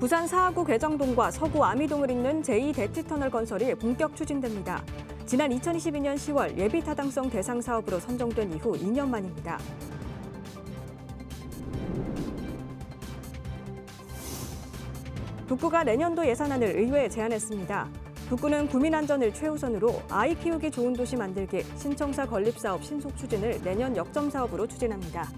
부산 사하구 괴정동과 서구 아미동을 잇는 제2대티터널 건설이 본격 추진됩니다. 지난 2022년 10월 예비 타당성 대상 사업으로 선정된 이후 2년 만입니다. 북구가 내년도 예산안을 의회에 제안했습니다. 북구는 구민 안전을 최우선으로 아이 키우기 좋은 도시 만들기 신청사 건립 사업 신속 추진을 내년 역점 사업으로 추진합니다.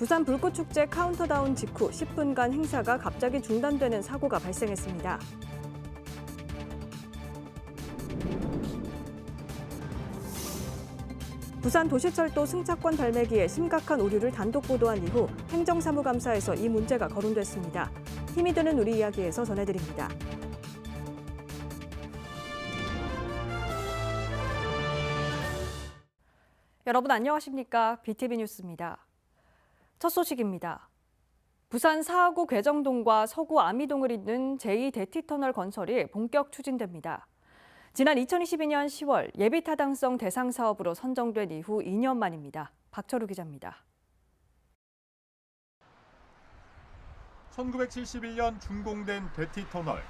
부산 불꽃축제 카운터다운 직후 10분간 행사가 갑자기 중단되는 사고가 발생했습니다. 부산 도시철도 승차권 발매기에 심각한 오류를 단독 보도한 이후 행정사무감사에서 이 문제가 거론됐습니다. 힘이 드는 우리 이야기에서 전해드립니다. 여러분 안녕하십니까? BTV 뉴스입니다. 첫 소식입니다. 부산 사하구 괴정동과 서구 아미동을 잇는 제2대티터널 건설이 본격 추진됩니다. 지난 2022년 10월 예비 타당성 대상 사업으로 선정된 이후 2년 만입니다. 박철우 기자입니다. 1971년 준공된 대티터널.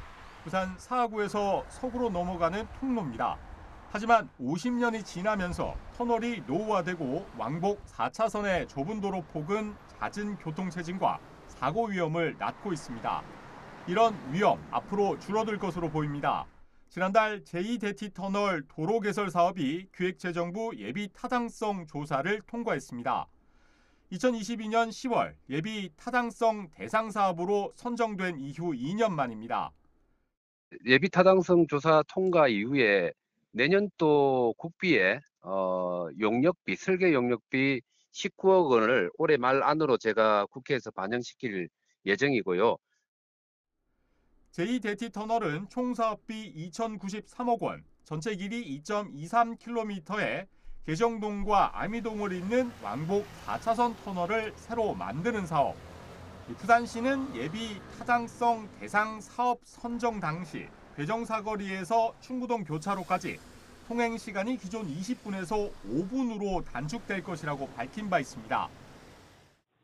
부산 사하구에서 서구로 넘어가는 통로입니다. 하지만 50년이 지나면서 터널이 노후화되고 왕복 4차선의 좁은 도로 폭은 잦은 교통체증과 사고 위험을 낳고 있습니다. 이런 위험 앞으로 줄어들 것으로 보입니다. 지난달 제2대티 터널 도로 개설 사업이 기획재정부 예비 타당성 조사를 통과했습니다. 2022년 10월 예비 타당성 대상 사업으로 선정된 이후 2년 만입니다. 예비 타당성 조사 통과 이후에 내년도 국비에 어, 용역비, 설계 용역비 19억 원을 올해 말 안으로 제가 국회에서 반영시킬 예정이고요. 제2대티 터널은 총 사업비 2,093억 원, 전체 길이 2.23km에 개정동과 아미동을 잇는 왕복 4차선 터널을 새로 만드는 사업. 이 부산시는 예비 타당성 대상 사업 선정 당시 괴정사거리에서 충무동 교차로까지 통행 시간이 기존 20분에서 5분으로 단축될 것이라고 밝힌 바 있습니다.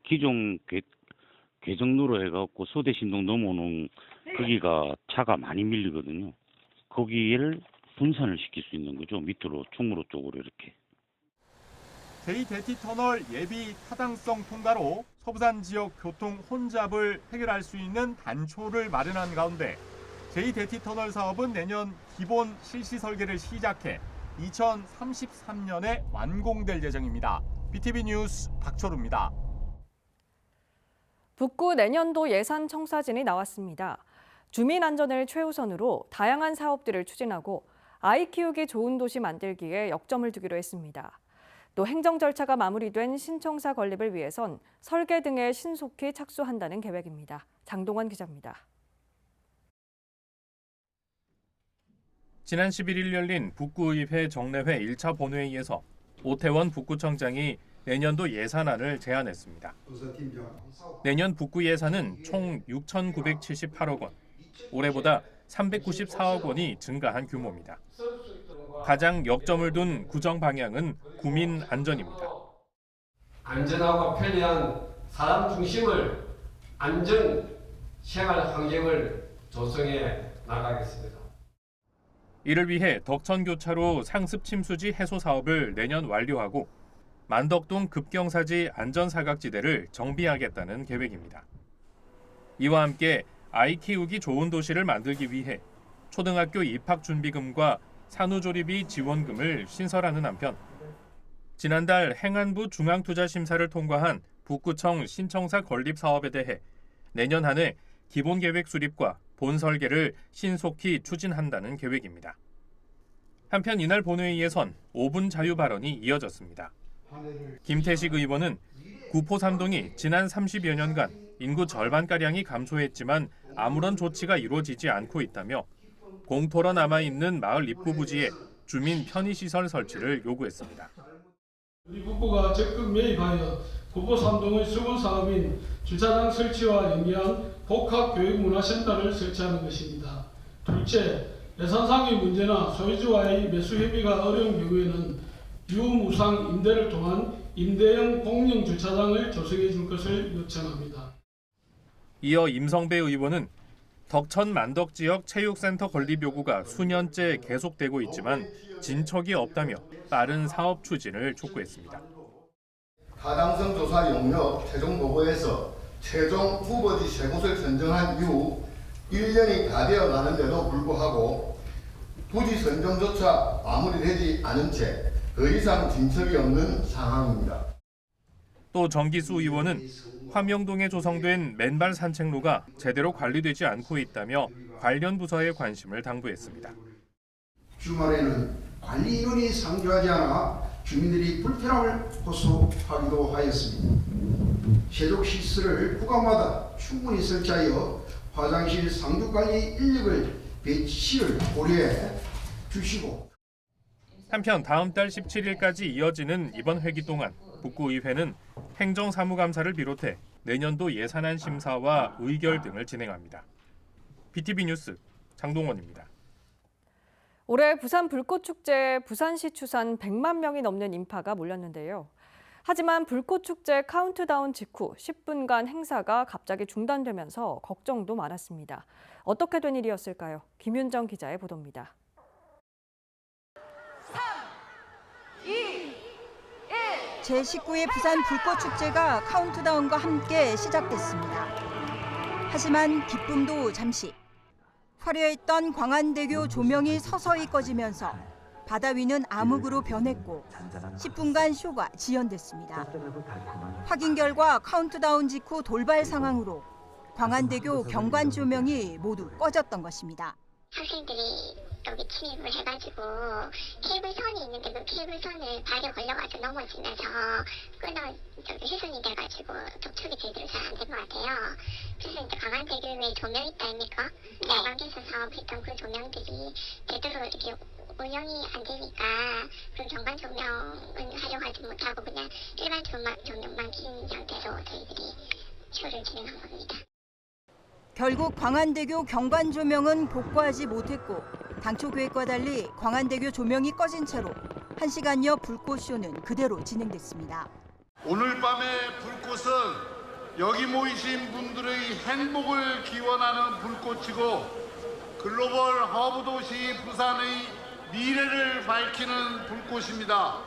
기존 개, 개정로로 해갖고 소대신동 넘어오는 거기가 차가 많이 밀리거든요. 거기를 분산을 시킬 수 있는 거죠. 밑으로 충무로 쪽으로 이렇게. 제2대티 터널 예비 타당성 통과로 서부산 지역 교통 혼잡을 해결할 수 있는 단초를 마련한 가운데 제2대티 터널 사업은 내년 기본 실시 설계를 시작해 2033년에 완공될 예정입니다. BTV 뉴스 박철우입니다. 북구 내년도 예산 청사진이 나왔습니다. 주민 안전을 최우선으로 다양한 사업들을 추진하고 아이 키우기 좋은 도시 만들기에 역점을 두기로 했습니다. 또 행정 절차가 마무리된 신청사 건립을 위해선 설계 등에 신속히 착수한다는 계획입니다. 장동원 기자입니다. 지난 11일 열린 북구의회 정례회 1차 본회의에서 오태원 북구청장이 내년도 예산안을 제안했습니다. 내년 북구 예산은 총 6,978억 원, 올해보다 394억 원이 증가한 규모입니다. 가장 역점을 둔 구정 방향은 구민 안전입니다. 안전하고 편리한 사람 중심을 안전 생활 환경을 조성해 나가겠습니다. 이를 위해 덕천교차로 상습 침수지 해소 사업을 내년 완료하고 만덕동 급경사지 안전사각지대를 정비하겠다는 계획입니다. 이와 함께 아이 키우기 좋은 도시를 만들기 위해 초등학교 입학 준비금과 산후조리비 지원금을 신설하는 한편 지난달 행안부 중앙투자심사를 통과한 북구청 신청사 건립 사업에 대해 내년 한해 기본계획 수립과 본 설계를 신속히 추진한다는 계획입니다. 한편 이날 본회의에선 5분 자유 발언이 이어졌습니다. 김태식 의원은 구포삼동이 지난 30여 년간 인구 절반가량이 감소했지만 아무런 조치가 이루어지지 않고 있다며 공터로 남아 있는 마을 입구 부지에 주민 편의 시설 설치를 요구했습니다. 우리 북부가 적극 매입하여 북부 삼동의 수건 사업인 주차장 설치와 연계한 복합교육문화센터를 설치하는 것입니다. 둘째, 예산상의 문제나 소유주와의 매수 협의가 어려운 경우에는 유무상 임대를 통한 임대형 공영 주차장을 조성해 줄 것을 요청합니다. 이어 임성배 의원은 덕천 만덕 지역 체육센터 건립 요구가 수년째 계속되고 있지만 진척이 없다며 빠른 사업 추진을 촉구했습니다. 타당성 조사 용역 최종 보고에서 최종 후보지 세 곳을 선정한 이후 1년이 다 되어 가는데도 불구하고 부지 선정조차 마무리되지 않은 채 더 이상 진척이 없는 상황입니다. 또 정기수 의원은 화명동에 조성된 맨발 산책로가 제대로 관리되지 않고 있다며 관련 부서에 관심을 당부했습니다. 주말에는 관리 인원이 상주하지 않아 주민들이 불편함을 호소하기도 하였습니다. 세족 시설을 구간마다 충분히 설치하여 화장실 상주 관리 인력을 배치를 고려해 주시고 한편 다음 달 17일까지 이어지는 이번 회기 동안 북구의회는 행정사무감사를 비롯해 내년도 예산안 심사와 의결 등을 진행합니다. BTV 뉴스 장동원입니다. 올해 부산 불꽃축제에 부산시 추산 100만 명이 넘는 인파가 몰렸는데요. 하지만 불꽃축제 카운트다운 직후 10분간 행사가 갑자기 중단되면서 걱정도 많았습니다. 어떻게 된 일이었을까요? 김윤정 기자의 보도입니다. 제19회 부산 불꽃축제가 카운트다운과 함께 시작됐습니다. 하지만 기쁨도 잠시. 화려했던 광안대교 조명이 서서히 꺼지면서 바다 위는 암흑으로 변했고 10분간 쇼가 지연됐습니다. 확인 결과 카운트다운 직후 돌발 상황으로 광안대교 경관 조명이 모두 꺼졌던 것입니다. 학생들이 여기 침입을 해가지고 케이블선이 있는데 그 케이블선을 발에 걸려가지고 넘어지면서 끊어 저기 훼손이 돼가지고 접촉이 제대로 잘 안 된 것 같아요. 그래서 이제 강한대교에 조명 있다 아닙니까? 야광에서 사업했던 그 조명들이 제대로 이렇게 운영이 안 되니까 그 경관 조명은 활용하지 못하고 그냥 일반 조명, 조명만 킨 상태로 저희들이 쇼를 진행한 겁니다. 결국 광안대교 경관 조명은 복구하지 못했고 당초 계획과 달리 광안대교 조명이 꺼진 채로 1시간여 불꽃쇼는 그대로 진행됐습니다. 오늘 밤의 불꽃은 여기 모이신 분들의 행복을 기원하는 불꽃이고 글로벌 허브 도시 부산의 미래를 밝히는 불꽃입니다.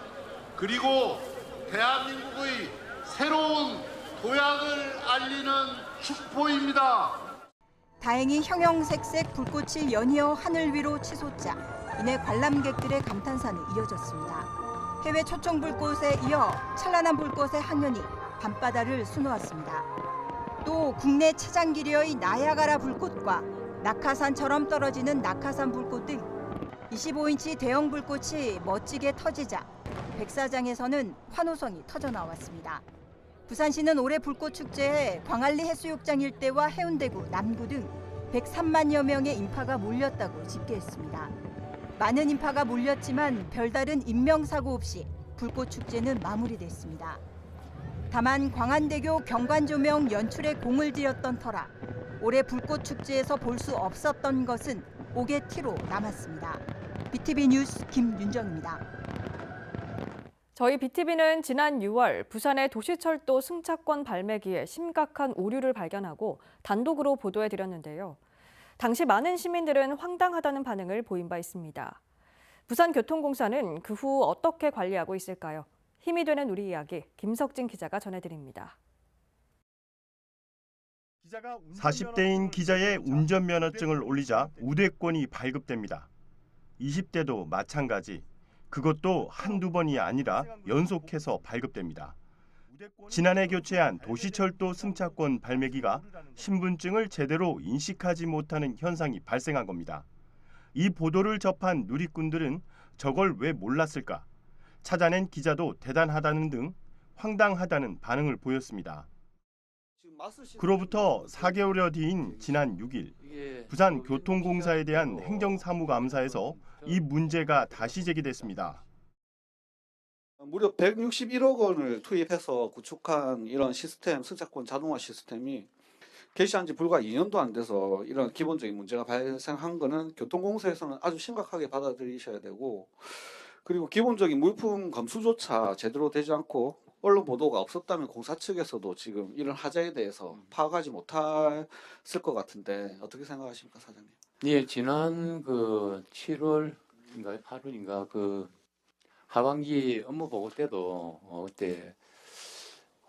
그리고 대한민국의 새로운 도약을 알리는 축포입니다. 다행히 형형색색 불꽃이 연이어 하늘 위로 치솟자 이내 관람객들의 감탄사는 이어졌습니다. 해외 초청 불꽃에 이어 찬란한 불꽃의 항연이 밤바다를 수놓았습니다. 또 국내 최장기류의 나야가라 불꽃과 낙하산처럼 떨어지는 낙하산 불꽃 등 25인치 대형 불꽃이 멋지게 터지자 백사장에서는 환호성이 터져 나왔습니다. 부산시는 올해 불꽃 축제에 광안리 해수욕장 일대와 해운대구, 남구 등 103만여 명의 인파가 몰렸다고 집계했습니다. 많은 인파가 몰렸지만 별다른 인명사고 없이 불꽃 축제는 마무리됐습니다. 다만 광안대교 경관조명 연출에 공을 들였던 터라 올해 불꽃 축제에서 볼 수 없었던 것은 옥의 티로 남았습니다. BTV 뉴스 김윤정입니다. 저희 BTV는 지난 6월 부산의 도시철도 승차권 발매기에 심각한 오류를 발견하고 단독으로 보도해 드렸는데요. 당시 많은 시민들은 황당하다는 반응을 보인 바 있습니다. 부산교통공사는 그 후 어떻게 관리하고 있을까요? 힘이 되는 우리 이야기 김석진 기자가 전해드립니다. 40대인 기자의 운전면허증을 올리자 우대권이 발급됩니다. 20대도 마찬가지. 그것도 한두 번이 아니라 연속해서 발급됩니다. 지난해 교체한 도시철도 승차권 발매기가 신분증을 제대로 인식하지 못하는 현상이 발생한 겁니다. 이 보도를 접한 누리꾼들은 저걸 왜 몰랐을까? 찾아낸 기자도 대단하다는 등 황당하다는 반응을 보였습니다. 그로부터 4개월여 뒤인 지난 6일 부산 교통공사에 대한 행정사무감사에서 이 문제가 다시 제기됐습니다. 무려 161억 원을 투입해서 구축한 이런 시스템, 승차권 자동화 시스템이 개시한 지 불과 2년도 안 돼서 이런 기본적인 문제가 발생한 거는 교통공사에서는 아주 심각하게 받아들이셔야 되고 그리고 기본적인 물품 검수조차 제대로 되지 않고 언론 보도가 없었다면 공사 측에서도 지금 이런 하자에 대해서 파악하지 못했을 것 같은데 어떻게 생각하십니까 사장님? 예, 지난 그 7월인가 8월인가 그 하반기 업무 보고 때도 어, 그때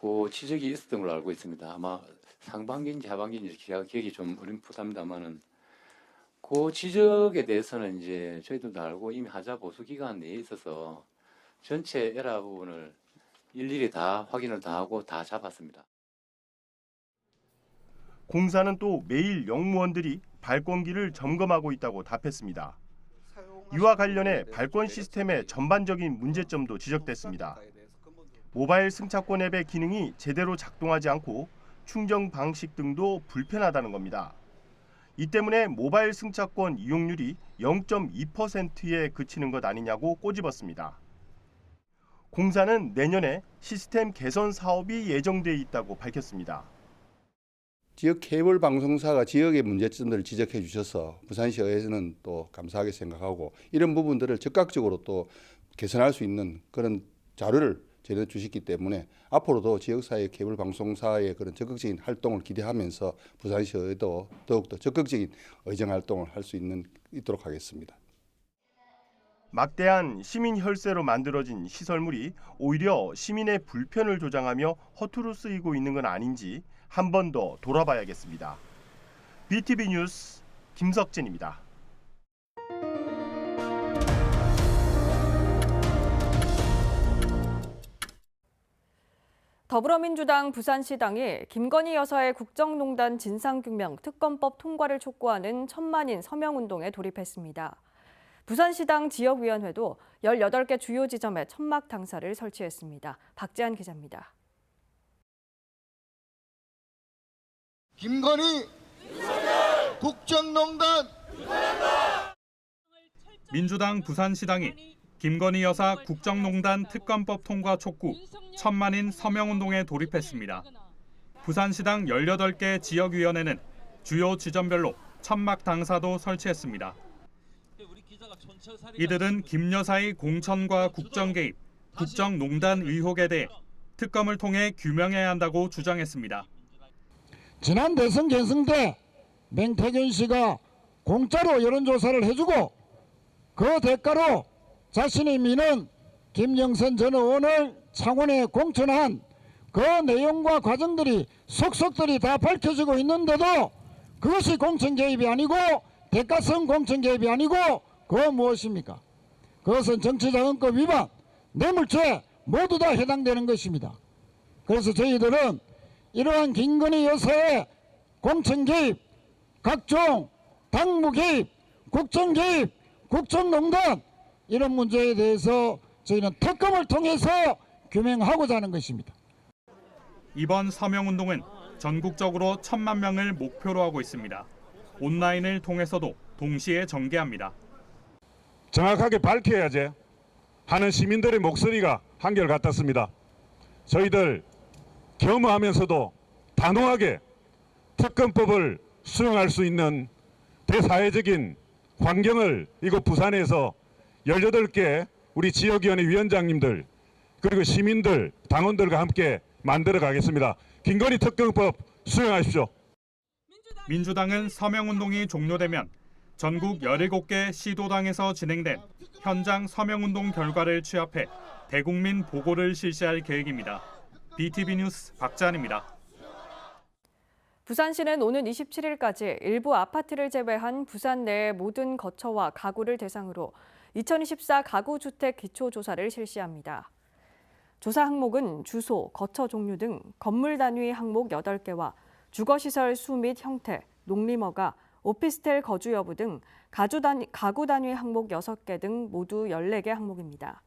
그 지적이 있었던 걸로 알고 있습니다. 아마 상반기인지 하반기인지 기억이 좀 어림풋합니다만은 그 지적에 대해서는 이제 저희들도 알고 이미 하자 보수 기간 내에 있어서 전체 에라 부분을 일일이 다 확인을 다 하고 다 잡았습니다. 공사는 또 매일 영무원들이 발권기를 점검하고 있다고 답했습니다. 이와 관련해 발권 시스템의 전반적인 문제점도 지적됐습니다. 모바일 승차권 앱의 기능이 제대로 작동하지 않고 충전 방식 등도 불편하다는 겁니다. 이 때문에 모바일 승차권 이용률이 0.2%에 그치는 것 아니냐고 꼬집었습니다. 공사는 내년에 시스템 개선 사업이 예정돼 있다고 밝혔습니다. 지역 케이블 방송사가 지역의 문제점들을 지적해 주셔서 부산시의회는 또 감사하게 생각하고 이런 부분들을 적극적으로 또 개선할 수 있는 그런 자료를 저희들 주셨기 때문에 앞으로도 지역사회 케이블 방송사의 그런 적극적인 활동을 기대하면서 부산시의회도 더욱더 적극적인 의정 활동을 할 수 있는 있도록 하겠습니다. 막대한 시민 혈세로 만들어진 시설물이 오히려 시민의 불편을 조장하며 허투루 쓰이고 있는 건 아닌지 한 번 더 돌아봐야겠습니다. BTV 뉴스 김석진입니다. 더불어민주당 부산시당이 김건희 여사의 국정농단 진상규명 특검법 통과를 촉구하는 천만인 서명운동에 돌입했습니다. 부산시당 지역위원회도 18개 주요 지점에 천막 당사를 설치했습니다. 박재한 기자입니다. 김건희 국정농단 민주당 부산시당이 김건희 여사 국정농단 특검법 통과 촉구 천만인 서명운동에 돌입했습니다. 부산시당 18개 지역위원회는 주요 지점별로 천막 당사도 설치했습니다. 이들은 김 여사의 공천과 국정 개입, 국정 농단 의혹에 대해 특검을 통해 규명해야 한다고 주장했습니다. 지난 대선 결승 때 맹태균 씨가 공짜로 여론조사를 해주고 그 대가로 자신이 미는 김영선 전 의원을 창원에 공천한 그 내용과 과정들이 속속들이 다 밝혀지고 있는데도 그것이 공천 개입이 아니고 대가성 공천 개입이 아니고 그거 무엇입니까? 그것은 정치자금법 위반, 뇌물죄 모두 다 해당되는 것입니다. 그래서 저희들은 이러한 김건희 여사의 공천 개입, 각종 당무 개입, 국정 개입, 국정농단 이런 문제에 대해서 저희는 특검을 통해서 규명하고자 하는 것입니다. 이번 서명운동은 전국적으로 천만 명을 목표로 하고 있습니다. 온라인을 통해서도 동시에 전개합니다. 정확하게 밝혀야지 하는 시민들의 목소리가 한결 같았습니다. 저희들 겸허하면서도 단호하게 특검법을 수용할 수 있는 대사회적인 환경을 이곳 부산에서 18개 우리 지역위원회 위원장님들 그리고 시민들 당원들과 함께 만들어 가겠습니다. 김건희 특검법 수용하십시오. 민주당은 서명운동이 종료되면 전국 17개 시도당에서 진행된 현장 서명운동 결과를 취합해 대국민 보고를 실시할 계획입니다. BTV 뉴스 박찬입니다. 부산시는 오는 27일까지 일부 아파트를 제외한 부산 내 모든 거처와 가구를 대상으로 2024 가구주택 기초조사를 실시합니다. 조사 항목은 주소, 거처 종류 등 건물 단위 항목 8개와 주거시설 수 및 형태, 농림허가, 오피스텔 거주 여부 등 가주 단위, 가구 단위 항목 6개 등 모두 14개 항목입니다.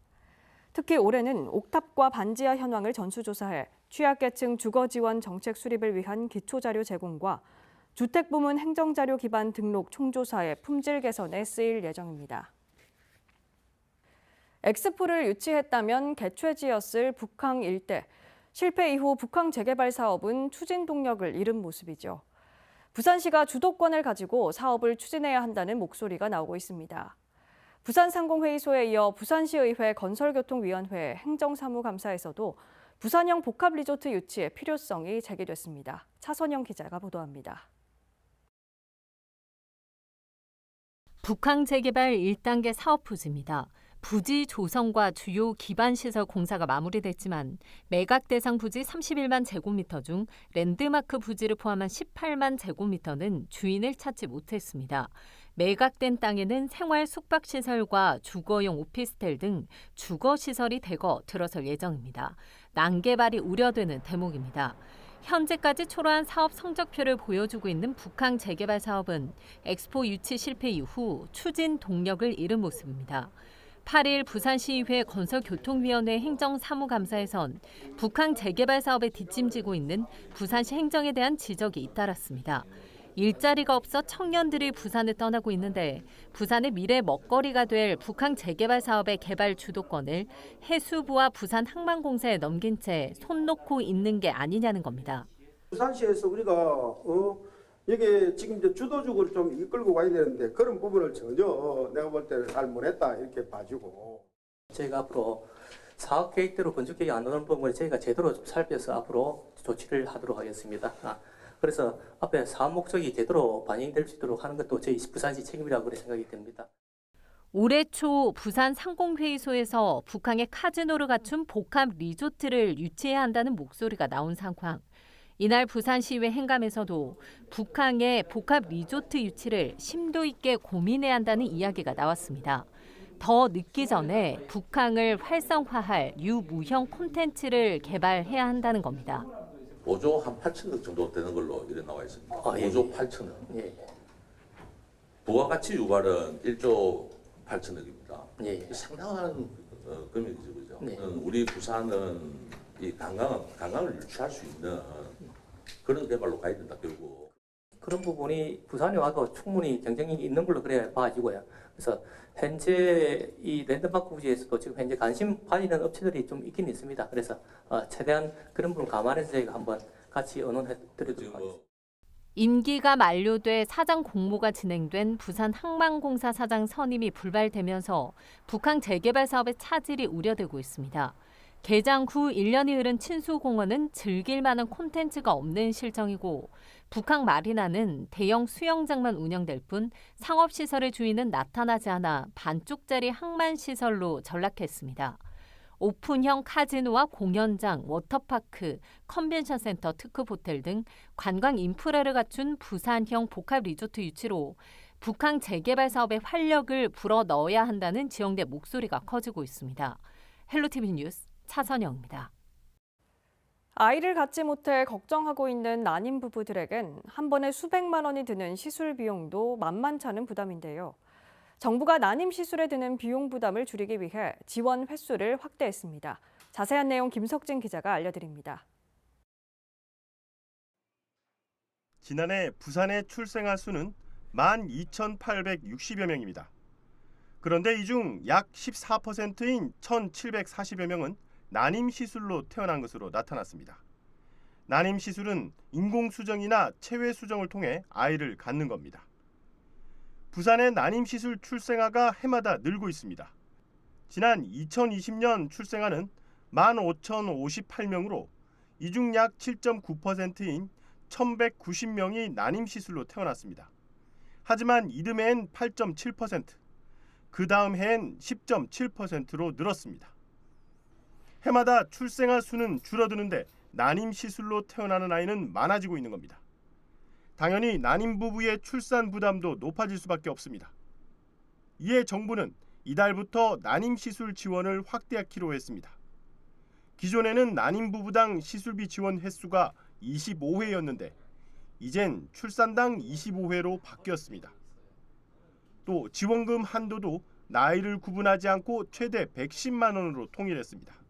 특히 올해는 옥탑과 반지하 현황을 전수조사해 취약계층 주거 지원 정책 수립을 위한 기초자료 제공과 주택 부문 행정자료 기반 등록 총조사의 품질 개선에 쓰일 예정입니다. 엑스포를 유치했다면 개최지였을 북항 일대. 실패 이후 북항 재개발 사업은 추진 동력을 잃은 모습이죠. 부산시가 주도권을 가지고 사업을 추진해야 한다는 목소리가 나오고 있습니다. 부산상공회의소에 이어 부산시의회 건설교통위원회 행정사무감사에서도 부산형 복합리조트 유치의 필요성이 제기됐습니다. 차선영 기자가 보도합니다. 북항 재개발 1단계 사업 부지입니다. 부지 조성과 주요 기반 시설 공사가 마무리됐지만 매각 대상 부지 31만 제곱미터 중 랜드마크 부지를 포함한 18만 제곱미터는 주인을 찾지 못했습니다. 매각된 땅에는 생활 숙박 시설과 주거용 오피스텔 등 주거 시설이 대거 들어설 예정입니다. 난개발이 우려되는 대목입니다. 현재까지 초라한 사업 성적표를 보여주고 있는 북항 재개발 사업은 엑스포 유치 실패 이후 추진 동력을 잃은 모습입니다. 8일 부산시의회 건설교통위원회 행정사무감사에선 북항 재개발 사업에 뒷짐지고 있는 부산시 행정에 대한 지적이 잇따랐습니다. 일자리가 없어 청년들이 부산을 떠나고 있는데 부산의 미래 먹거리가 될 북항 재개발 사업의 개발 주도권을 해수부와 부산항만공사에 넘긴 채 손 놓고 있는 게 아니냐는 겁니다. 부산시에서 우리가 어 이게 지금 이제 주도적으로 좀 이끌고 가야 되는데 그런 부분을 전혀 내가 볼 때는 잘 못했다 이렇게 봐주고 저희가 앞으로 사업 계획대로 건축 계획이 안 나오는 부분을 저희가 제대로 좀 살펴서 앞으로 조치를 하도록 하겠습니다. 아, 그래서 앞에 사업 목적이 제대로 반영될 수 있도록 하는 것도 저희 부산시 책임이라고 생각이 됩니다. 올해 초 부산 상공회의소에서 북한의 카지노를 갖춘 복합 리조트를 유치해야 한다는 목소리가 나온 상황. 이날 부산시의회 행감에서도 북한의 복합 리조트 유치를 심도 있게 고민해야 한다는 이야기가 나왔습니다. 더 늦기 전에 북한을 활성화할 유무형 콘텐츠를 개발해야 한다는 겁니다. 5조 한 8천억 정도 되는 걸로 이래 나와 있습니다. 아, 예. 5조 8천억. 예. 부가가치 유발은 1조 8천억입니다. 예. 상당한 어, 금액이죠, 그죠? 네. 음, 우리 부산은 이 관광 관광을 유치할 수 있는 그런 개발로 가야 된다 결국. 그런 부분이 부산에 와도 충분히 경쟁력이 있는 걸로 그래 봐지고요. 그래서 현재 이 랜드마크 부지에서도 지금 현재 관심 가지는 업체들이 좀 있긴 있습니다. 그래서 어, 최대한 그런 부분 감안해서 저희가 한번 같이 의논해 드리도록 하겠습니다. 임기가 만료돼 사장 공모가 진행된 부산 항만공사 사장 선임이 불발되면서 북한 재개발 사업의 차질이 우려되고 있습니다. 개장 후 1년이 흐른 친수공원은 즐길 만한 콘텐츠가 없는 실정이고 북한 마리나는 대형 수영장만 운영될 뿐 상업시설의 주인은 나타나지 않아 반쪽짜리 항만시설로 전락했습니다. 오픈형 카지노와 공연장, 워터파크, 컨벤션센터, 특급 호텔 등 관광 인프라를 갖춘 부산형 복합 리조트 유치로 북한 재개발 사업에 활력을 불어 넣어야 한다는 지역내 목소리가 커지고 있습니다. 헬로티비 뉴스 차선영입니다. 아이를 갖지 못해 걱정하고 있는 난임 부부들에겐 한 번에 수백만 원이 드는 시술 비용도 만만찮은 부담인데요. 정부가 난임 시술에 드는 비용 부담을 줄이기 위해 지원 횟수를 확대했습니다. 자세한 내용 김석진 기자가 알려드립니다. 지난해 부산의 출생아 수는 12,860여 명입니다. 그런데 이 중 약 14%인 1,740여 명은 난임 시술로 태어난 것으로 나타났습니다. 난임 시술은 인공 수정이나 체외 수정을 통해 아이를 갖는 겁니다. 부산의 난임 시술 출생아가 해마다 늘고 있습니다. 지난 2020년 출생아는 15,058명으로 이중 약 7.9%인 1,190명이 난임 시술로 태어났습니다. 하지만 이듬해엔 8.7%, 그 다음 해엔 10.7%로 늘었습니다. 해마다 출생아 수는 줄어드는데 난임 시술로 태어나는 아이는 많아지고 있는 겁니다. 당연히 난임 부부의 출산 부담도 높아질 수밖에 없습니다. 이에 정부는 이달부터 난임 시술 지원을 확대하기로 했습니다. 기존에는 난임 부부당 시술비 지원 횟수가 25회였는데 이젠 출산당 25회로 바뀌었습니다. 또 지원금 한도도 나이를 구분하지 않고 최대 110만 원으로 통일했습니다.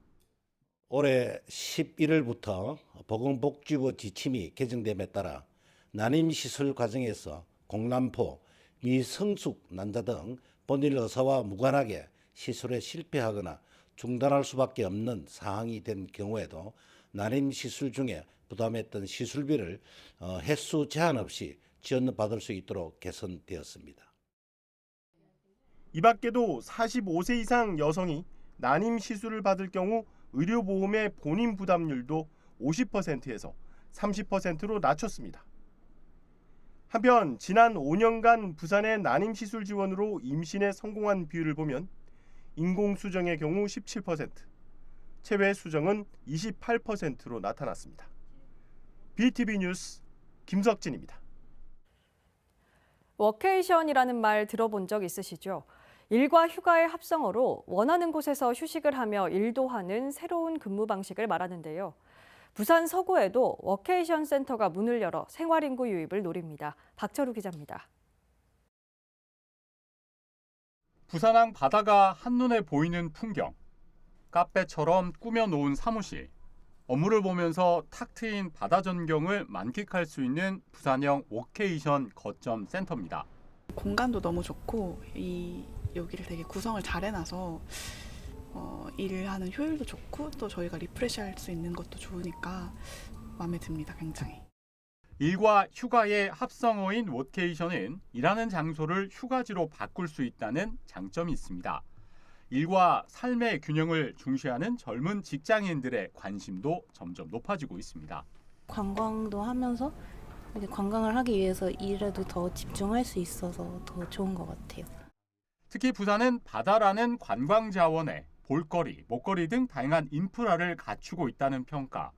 올해 11월부터 보건복지부 지침이 개정됨에 따라 난임 시술 과정에서 공남포, 미성숙 난자 등 본인 의사와 무관하게 시술에 실패하거나 중단할 수밖에 없는 사항이 된 경우에도 난임 시술 중에 부담했던 시술비를 어, 횟수 제한 없이 지원받을 수 있도록 개선되었습니다. 이 밖에도 45세 이상 여성이 난임 시술을 받을 경우 의료보험의 본인 부담률도 50%에서 30%로 낮췄습니다. 한편 지난 5년간 부산의 난임 시술 지원으로 임신에 성공한 비율을 보면 인공 수정의 경우 17%, 체외 수정은 28%로 나타났습니다. BTV 뉴스 김석진입니다. 워케이션이라는 말 들어본 적 있으시죠? 일과 휴가의 합성어로 원하는 곳에서 휴식을 하며 일도 하는 새로운 근무 방식을 말하는데요. 부산 서구에도 워케이션 센터가 문을 열어 생활 인구 유입을 노립니다. 박철우 기자입니다. 부산항 바다가 한눈에 보이는 풍경. 카페처럼 꾸며놓은 사무실. 업무를 보면서 탁 트인 바다 전경을 만끽할 수 있는 부산형 워케이션 거점 센터입니다. 공간도 너무 좋고 이 여기를 되게 구성을 잘 해놔서 어, 일을 하는 효율도 좋고 또 저희가 리프레시할 수 있는 것도 좋으니까 마음에 듭니다 굉장히. 일과 휴가의 합성어인 워케이션은 일하는 장소를 휴가지로 바꿀 수 있다는 장점이 있습니다. 일과 삶의 균형을 중시하는 젊은 직장인들의 관심도 점점 높아지고 있습니다. 관광도 하면서 관광을 하기 위해서 일에도 더 집중할 수 있어서 더 좋은 것 같아요. 특히 부산은 바다라는 관광 자원에 볼거리, 먹거리 등 다양한 인프라를 갖추고 있다는 평가.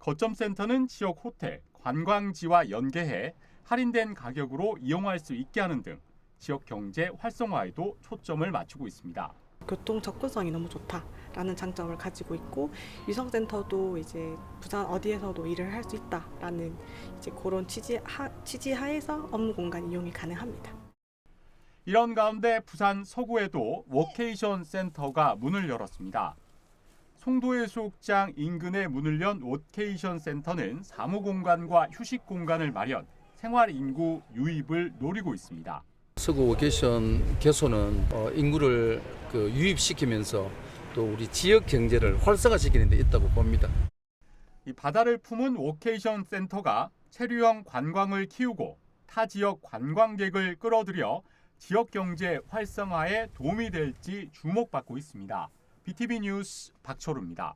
거점 센터는 지역 호텔, 관광지와 연계해 할인된 가격으로 이용할 수 있게 하는 등 지역 경제 활성화에도 초점을 맞추고 있습니다. 교통 접근성이 너무 좋다라는 장점을 가지고 있고 위성센터도 이제 부산 어디에서도 일을 할 수 있다라는 이제 그런 취지 하, 취지 하에서 업무 공간 이용이 가능합니다. 이런 가운데 부산 서구에도 워케이션 센터가 문을 열었습니다. 송도해 수욕장 인근에 문을 연 워케이션 센터는 사무 공간과 휴식 공간을 마련, 생활 인구 유입을 노리고 있습니다. 서구 워케이션 개소는 어, 인구를 그 유입시키면서 또 우리 지역 경제를 활성화시키는 데 있다고 봅니다. 이 바다를 품은 워케이션 센터가 체류형 관광을 키우고 타 지역 관광객을 끌어들여 지역 경제 활성화에 도움이 될지 주목받고 있습니다. BTV 뉴스 박철우입니다.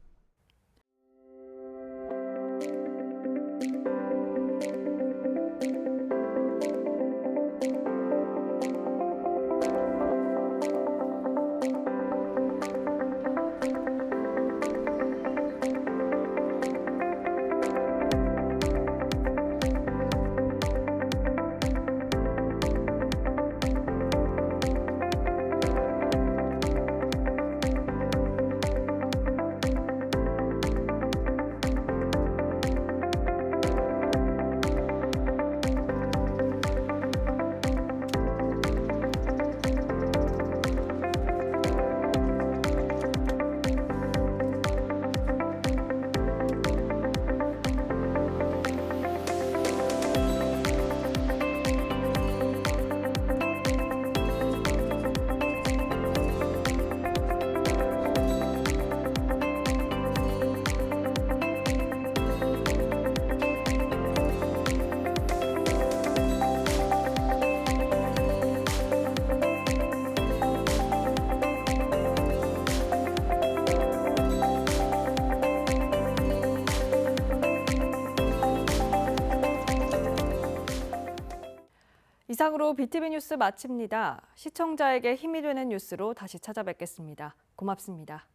이상으로 BTV 뉴스 마칩니다. 시청자에게 힘이 되는 뉴스로 다시 찾아뵙겠습니다. 고맙습니다.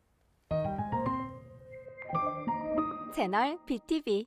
채널 BTV